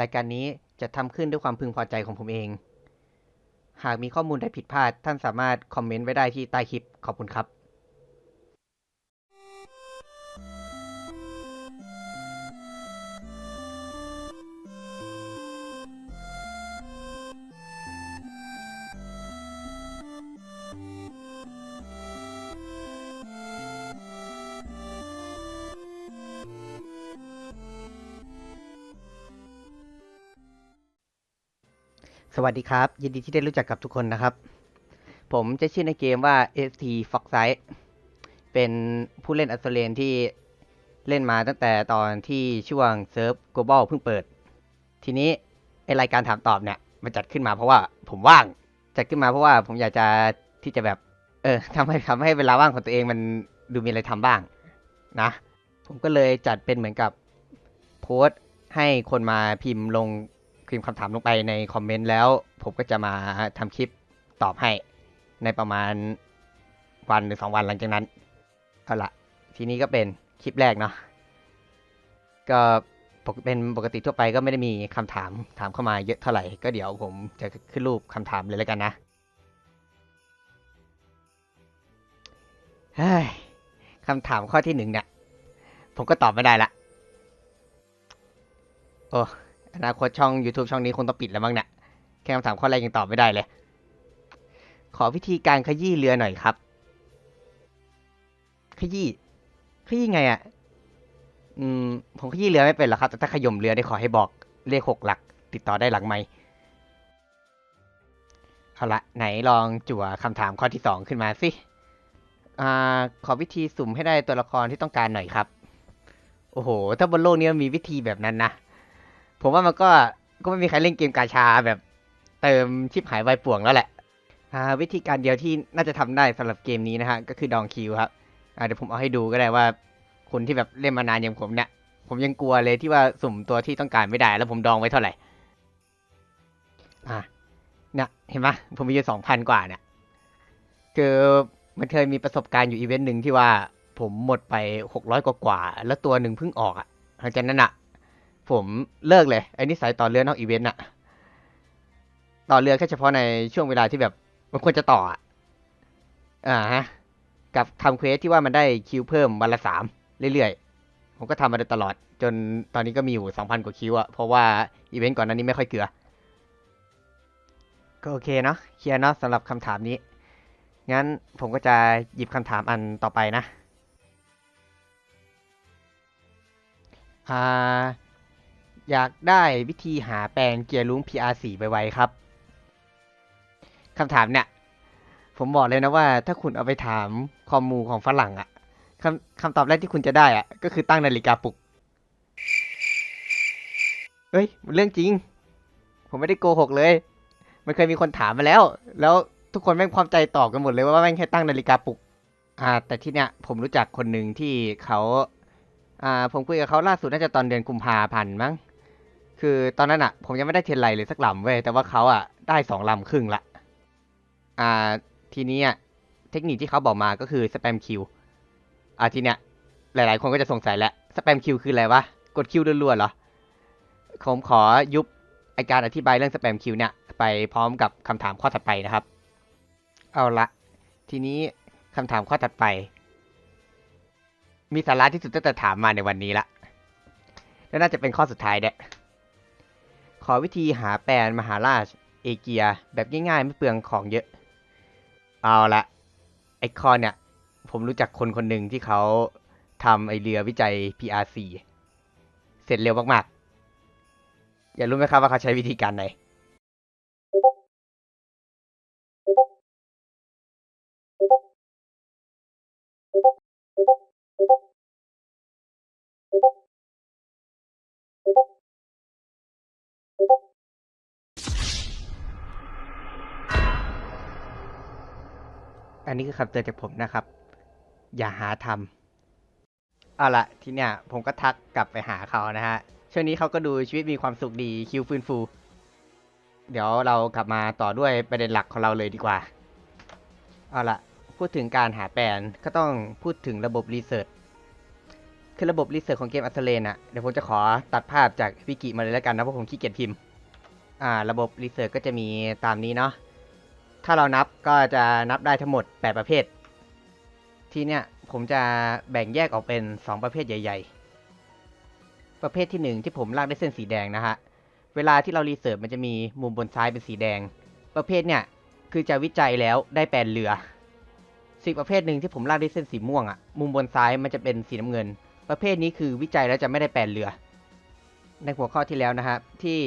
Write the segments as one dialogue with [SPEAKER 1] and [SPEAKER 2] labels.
[SPEAKER 1] รายการนี้จะทำขึ้นด้วยความพึงพอใจของผมเอง หากมีข้อมูลใดผิดพลาดท่านสามารถคอมเมนต์ไว้ได้ที่ใต้คลิป ขอบคุณครับ สวัสดีครับ ยินดีที่ได้รู้จักกับทุกคนนะครับ ผมจะชื่อในเกมว่า ST Fox s i d e เป็นผู้เล่นอัสเลนที่เล่นมาตั้งแต่ตอนที่ช่วงเซิร์ฟ Global เพิ่งเปิด ทีนี้ไอรายการถามตอบเนี่ยมันจัดขึ้นมาเพราะว่าผมว่างจัดขึ้นมาเพราะว่าผมอยากจะที่จะแบบ เออทำให้ทำให้เวลาว่างของตัวเองมันดูมีอะไรทำบ้างนะ ผมก็เลยจัดเป็นเหมือนกับโพสต์ให้คนมาพิมพ์ลง พิมพ์คำถามลงไปในคอมเมนต์แล้ว ผมก็จะมาทำคลิปตอบให้ในประมาณวันหรือสองวันหลังจากนั้นเอาละทีนี้ก็เป็นคลิปแรกเนาะก็ปกเป็นปกติทั่วไปก็ไม่ได้มีคำถามถามเข้ามาเยอะเท่าไหร่ก็เดี๋ยวผมจะขึ้นรูปคำถามเลยแล้วกันนะเฮ้ยคำถามข้อที่หนึ่งเนี่ยผมก็ตอบไม่ได้ละโอ้ อนาคตช่อง YouTube ช่องนี้คงต้องปิดแล้วมั้งเนี่ยแค่คำถามข้อแรกยังตอบไม่ได้เลย ขอวิธีการขยี้เรือหน่อยครับ ขยี้ ขยี้ไงอะ่ะ อืม ผมขยี้เรือไม่เป็นหรอกครับ แต่ถ้าขย่มเรือได้ขอให้บอกเลขหกหลัก ติดต่อได้หลังไหมค์เอาละไหนลองจั่วคำถามข้อที่สองขึ้นมาสิ อ่า ขอวิธีสุ่มให้ได้ตัวละครที่ต้องการหน่อยครับ โอ้โห ถ้าบนโลกนี้มีวิธีแบบนั้นนะ ผมว่ามันก็ก็ไม่มีใครเล่นเกมกาชาแบบเติมชิปหายไวป่วงแล้วแหละวิธีการเดียวที่น่าจะทำได้สำหรับเกมนี้นะฮะก็คือดองคิวครับเดี๋ยวผมเอาให้ดูก็ได้ว่าคนที่แบบเล่นมานานอย่างผมเนี่ยผมยังกลัวเลยที่ว่าสุ่มตัวที่ต้องการไม่ได้ แล้วผมดองไว้เท่าไหร่อะเนี่ยเห็นไหมผมมีอยู่สองพันกว่าเนี่ยคือมันเคยมีประสบการณ์อยู่อีเวนต์หนึ่งที่ว่าผมหมดไปหกร้อยกว่า แล้วตัวหนึ่งเพิ่งออกอะหลังจากนั้นอะ ผมเลิกเลยไอ้นิสัยต่อเรือนอกอีเวนต์อะต่อเรือแค่เฉพาะในช่วงเวลาที่แบบมันควรจะต่ออะอ่าฮะกับทำเควสที่ว่ามันได้คิวเพิ่มวันละสามเรื่อยๆ ผมก็ทำมาโดยตลอด จนตอนนี้ก็มีอยู่สองพันกว่าคิวอะเพราะว่าอีเวนต์ก่อนนั้นนี้ไม่ค่อยเกลือ ก็โอเคเนาะเคลียร์เนาะสำหรับคำถามนี้ งั้นผมก็จะหยิบคำถามอันต่อไปนะ อ่า อยากได้วิธีหาแปลงเกียร์ลุ้ง PR4 ไวๆครับคำถามเนี่ย ผมบอกเลยนะว่า ถ้าคุณเอาไปถามคอมมูของฝรั่งอะคำคำตอบแรกที่คุณจะได้อะก็คือตั้งนาฬิกาปลุกเฮ้ยมันเรื่องจริง ผมไม่ได้โกหกเลย มันเคยมีคนถามมาแล้ว แล้วทุกคนแม่งพร้อมใจตอบกันหมดเลยว่าแม่งแค่ตั้งนาฬิกาปลุก อ่า แต่ที่เนี้ยผมรู้จักคนหนึ่งที่เขาอ่าผมคุยกับเขาล่าสุดน่าจะตอนเดือนกุมภาพันธ์มั้ง คือตอนนั้นอะผมยังไม่ได้เทรนไลน์เลยสักลำเว้ยแต่ว่าเขาอะได้สองลำครึ่งละ อ่า ทีนี้อะเทคนิคที่เขาบอกมาก็คือสแปมคิวอ่าทีเนี้ยหลาย ๆ คนก็จะสงสัยแล้วสแปมคิวคืออะไรวะ กดคิวรัวๆเหรอ ผมขอยุบไอการอธิบายเรื่องสแปมคิวเนี่ย ไปพร้อมกับคำถามข้อถัดไปนะครับ เอาละ ทีนี้คำถามข้อถัดไป มีสาระที่สุดตั้งแต่ถามมาในวันนี้ละและน่าจะเป็นข้อสุดท้ายเด้ ขอวิธีหาแปลนมหาราชเอเกียแบบง่ายๆ ไม่เปลืองของเยอะ เอาละไอคอนเนี่ย ผมรู้จักคนคนหนึ่งที่เขาทำไอเรือวิจัย PRC เสร็จเร็วมากๆ อยากรู้ไหมครับว่าเขาใช้วิธีการไหน อันนี้คือคำเตือนจากผมนะครับ อย่าหาทำเอาละทีเนี้ยผมก็ทักกลับไปหาเขานะฮะ ช่วงนี้เขาก็ดูชีวิตมีความสุขดีคิวฟื้นฟู เดี๋ยวเรากลับมาต่อด้วยประเด็นหลักของเราเลยดีกว่า เอาละพูดถึงการหาแปลนก็ต้องพูดถึงระบบรีเสิร์ชคคือระบบรีเสิร์ชของเกมอัสเลนอะเดี๋ยวผมจะขอตัดภาพจากวิกิมาเลยแล้วกันนะเพราะผมขี้เกียจพิมพ์ อ่า ระบบรีเสิร์ชก็จะมีตามนี้เนาะ ถ้าเรานับก็จะนับได้ทั้งหมด 8 ประเภท ทีเนี้ยผมจะแบ่งแยกออกเป็น 2 ประเภทใหญ่ ๆ ประเภทที่ 1 ที่ผมลากด้วยเส้นสีแดงนะฮะ เวลาที่เรารีเสิร์ชมันจะมีมุมบนซ้ายเป็นสีแดง ประเภทเนี่ยคือจะวิจัยแล้วได้แปลนเรือสิ่งประเภทหนึ่งที่ผมลากด้วยเส้นสีม่วงอะมุมบนซ้ายมันจะเป็นสีน้ำเงิน ประเภทนี้คือวิจัยแล้วจะไม่ได้แปลนเรือ ในหัวข้อที่แล้วนะครับที่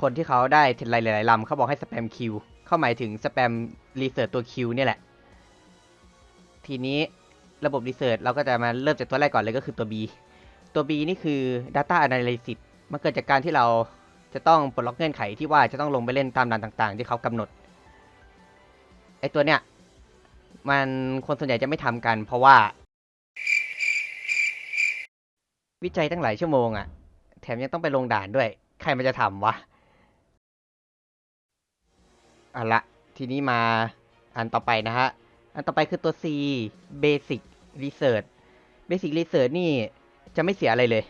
[SPEAKER 1] คนที่เขาได้เทรนไลน์หลายๆลำเขาบอกให้สแปมคิว เข้าหมายถึงสแปมรีเสิร์ชตัวคิวเนี่ยแหละ ทีนี้ระบบรีเสิร์ชเราก็จะมาเริ่มจากตัวแรกก่อนเลยก็คือตัว B ตัว B นี่คือ Data Analysis มันเกิดจากการที่เราจะต้องปลดล็อกเงื่อนไขที่ว่าจะต้องลงไปเล่นตามด่านต่าง ๆ ที่เขากำหนดไอตัวเนี้ยมันคนส่วนใหญ่จะไม่ทำกัน เพราะว่า วิจัยตั้งหลายชั่วโมงอะ่ะ แถมยังต้องไปลงด่านด้วย ใครมันจะทำวะ เอาละทีนี้มาอันต่อไปนะฮะ อันต่อไปคือตัว C Basic Research Basic Research นี่จะไม่เสียอะไรเลย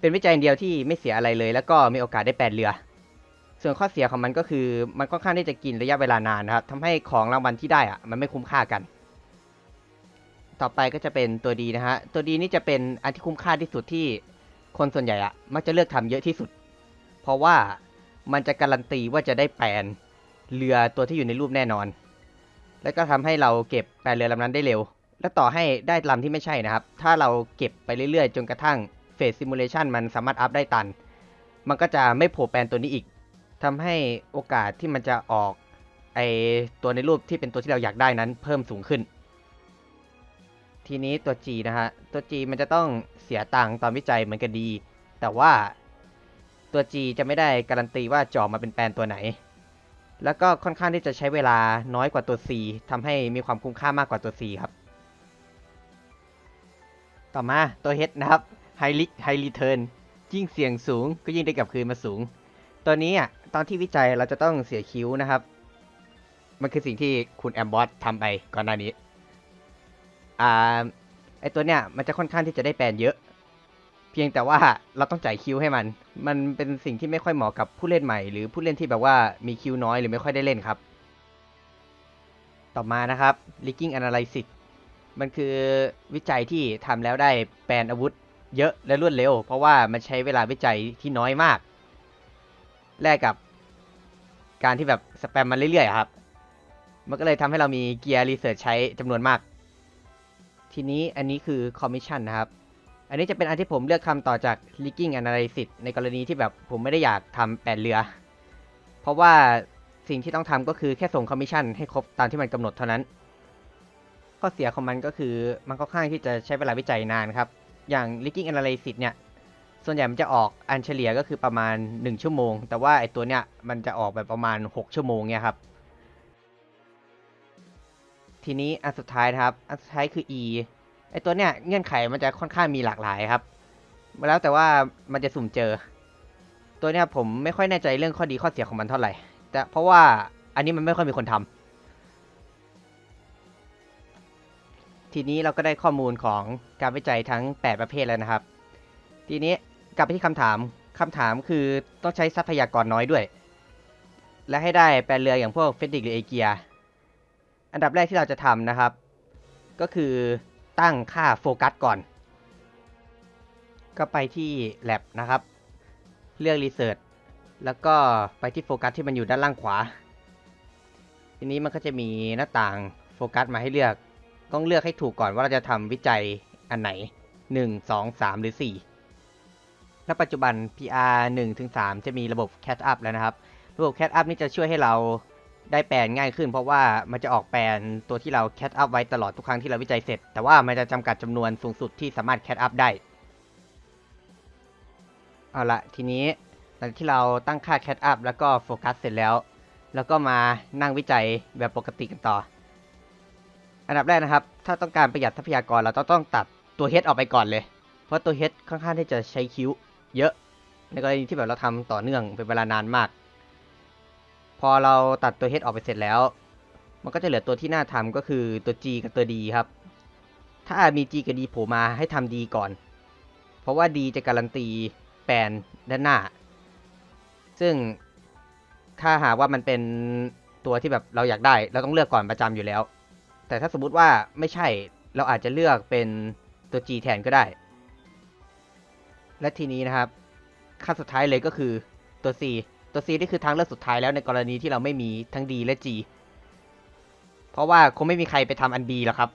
[SPEAKER 1] เป็นวิจัยอันเดียวที่ไม่เสียอะไรเลย แล้วก็มีโอกาสได้แปดเรือ ส่วนข้อเสียของมันก็คือมันค่อนข้างที่จะกินระยะเวลานานนะครับทำให้ของรางวัลที่ได้อะมันไม่คุ้มค่ากัน ต่อไปก็จะเป็นตัวดีนะฮะ ตัวดีนี่จะเป็นอันที่คุ้มค่าที่สุดที่คนส่วนใหญ่อะมักจะเลือกทำเยอะที่สุด เพราะว่ามันจะการันตีว่าจะได้แปลน เรือตัวที่อยู่ในรูปแน่นอน และก็ทำให้เราเก็บแปลเรือลำนั้นได้เร็ว และต่อให้ได้ลำที่ไม่ใช่นะครับ ถ้าเราเก็บไปเรื่อยๆ จนกระทั่งเฟสซิมูเลชันมันสามารถอัพได้ตัน มันก็จะไม่โผล่แปลนตัวนี้อีกทำให้โอกาสที่มันจะออกไอตัวในรูปที่เป็นตัวที่เราอยากได้นั้นเพิ่มสูงขึ้น ทีนี้ตัว G นะฮะ ตัว G มันจะต้องเสียตังค์ตอนวิจัยเหมือนกันดี แต่ว่าตัว G จะไม่ได้การันตีว่าจอมาเป็นแปลนตัวไหน แล้วก็ค่อนข้างที่จะใช้เวลาน้อยกว่าตัว C ทำให้มีความคุ้มค่ามากกว่าตัว C ครับ ต่อมาตัว H นะครับ High Risk High Return ยิ่งเสี่ยงสูงก็ยิ่งได้กลับคืนมาสูง ตัวนี้อะตอนที่วิจัยเราจะต้องเสียคิ้วนะครับ มันคือสิ่งที่คุณแอมบอสทำไปก่อนหน้านี้ อ่าไอตัวเนี้ยมันจะค่อนข้างที่จะได้แปลนเยอะ เพียงแต่ว่าเราต้องจ่ายคิวให้มัน มันเป็นสิ่งที่ไม่ค่อยเหมาะกับผู้เล่นใหม่ หรือผู้เล่นที่แบบว่ามีคิวน้อยหรือไม่ค่อยได้เล่นครับ ต่อมานะครับ Leaking Analysis มันคือวิจัยที่ทำแล้วได้แปลนอาวุธเยอะและรวดเร็ว เพราะว่ามันใช้เวลาวิจัยที่น้อยมาก แลกกับการที่แบบสแปมมันเรื่อยๆครับ มันก็เลยทำให้เรามีเกียร์รีเสิร์ชใช้จำนวนมาก ทีนี้อันนี้คือคอมมิชชั่นนะครับ อันนี้จะเป็นอันที่ผมเลือกทำต่อจาก leaking analysis ในกรณีที่แบบผมไม่ได้อยากทำแปดเรือ เพราะว่าสิ่งที่ต้องทำก็คือแค่ส่งคอมมิชชั่นให้ครบตามที่มันกำหนดเท่านั้น ข้อเสียของมันก็คือมันค่อนข้างที่จะใช้เวลาวิจัยนานครับ อย่าง leaking analysis เนี่ย ส่วนใหญ่มันจะออกอันเฉลี่ยก็คือประมาณ 1 ชั่วโมง แต่ว่าไอตัวเนี้ยมันจะออกแบบประมาณ 6 ชั่วโมงเนี่ยครับ ทีนี้อันสุดท้ายนะครับ อันสุดท้ายคือ e ไอตัวเนี้ยเงื่อนไขมันจะค่อนข้างมีหลากหลายครับ แล้วแต่ว่ามันจะสุ่มเจอ ตัวเนี้ยผมไม่ค่อยแน่ใจเรื่องข้อดีข้อเสียของมันเท่าไหร่ แต่เพราะว่าอันนี้มันไม่ค่อยมีคนทำทีนี้เราก็ได้ข้อมูลของการวิจัยทั้ง 8 ประเภทแล้วนะครับ ทีนี้กลับไปที่คำถามคำถามคือต้องใช้ทรัพยากรน้อยด้วย และให้ได้แปลเรืออย่างพวกเฟดดิกหรือเอเกีย อันดับแรกที่เราจะทำนะครับ ก็คือ ตั้งค่าโฟกัสก่อน ก็ไปที่ lab นะครับ เลือก research แล้วก็ไปที่โฟกัสที่มันอยู่ด้านล่างขวา ทีนี้มันก็จะมีหน้าต่างโฟกัสมาให้เลือก ต้องเลือกให้ถูกก่อนว่าเราจะทำวิจัยอันไหน 1 2 3 หรือ4ณปัจจุบัน PR 1ถึง3จะมีระบบ catch up แล้วนะครับ ระบบ catch up นี่จะช่วยให้เรา ได้แปลนง่ายขึ้น เพราะว่ามันจะออกแปลนตัวที่เรา catch up ไว้ตลอดทุกครั้งที่เราวิจัยเสร็จ แต่ว่ามันจะจำกัดจำนวนสูงสุดที่สามารถ catch up ได้ เอาละทีนี้หลังที่เราตั้งค่า catch up แล้วก็โฟกัสเสร็จแล้ว แล้วก็มานั่งวิจัยแบบปกติกันต่อ อันดับแรกนะครับ ถ้าต้องการประหยัดทรัพยากรเราต้องต้องตัดตัว head ออกไปก่อนเลย เพราะตัว head ค่อนข้างที่จะใช้คิ้วเยอะ ในกรณีที่แบบเราทำต่อเนื่องเป็นเวลานานมาก พอเราตัดตัว head ออกไปเสร็จแล้ว มันก็จะเหลือตัวที่น่าทำก็คือตัว G กับตัว D ครับ ถ้ามี G กับ D โผล่มาให้ทำ D ก่อน เพราะว่า D จะการันตีแปลนด้านหน้า ซึ่งถ้าหากว่ามันเป็นตัวที่แบบเราอยากได้ เราต้องเลือกก่อนประจำอยู่แล้ว แต่ถ้าสมมติว่าไม่ใช่เราอาจจะเลือกเป็นตัว G แทนก็ได้ และทีนี้นะครับขั้นสุดท้ายเลยก็คือตัว C ตัว C นี่คือทางเลือกสุดท้ายแล้วในกรณีที่เราไม่มีทั้ง D และ G เพราะว่าคงไม่มีใครไปทำอัน B หรอกครับ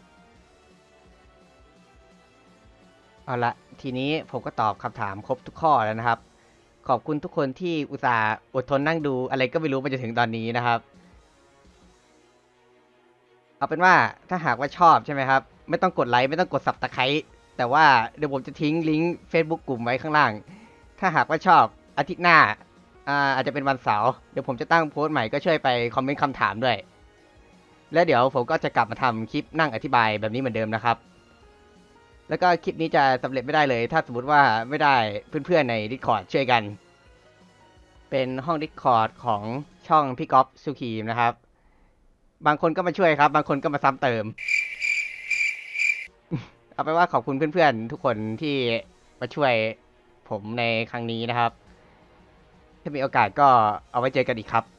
[SPEAKER 1] เอาละทีนี้ผมก็ตอบคำถามครบทุกข้อแล้วนะครับ ขอบคุณทุกคนที่อุตส่าห์อดทนนั่งดูอะไรก็ไม่รู้มาจนถึงตอนนี้นะครับ เอาเป็นว่าถ้าหากว่าชอบใช่ไหมครับ ไม่ต้องกดไลค์ไม่ต้องกดสับตะไคร้แต่ว่าเดี๋ยวผมจะทิ้งลิงก์ Facebook กลุ่มไว้ข้างล่าง ถ้าหากว่าชอบอาทิตย์หน้า อ่าอาจจะเป็นวันเสาร์เดี๋ยวผมจะตั้งโพสต์ใหม่ก็ช่วยไปคอมเมนต์คำถามด้วย แล้วเดี๋ยวผมก็จะกลับมาทำคลิปนั่งอธิบายแบบนี้เหมือนเดิมนะครับ แล้วก็คลิปนี้จะสำเร็จไม่ได้เลย ถ้าสมมติว่าไม่ได้เพื่อนๆใน Discord ช่วยกัน เป็นห้อง Discord ของช่องพี่ก๊อฟสุขีมนะครับ บางคนก็มาช่วยครับ บางคนก็มาซ้ำเติม เอาไปนว่าขอบคุณเพื่อนๆทุกคนที่มาช่วยผมในครั้งนี้นะครับ ถ้ามีโอกาสก็เอาไว้เจอกันอีกครับ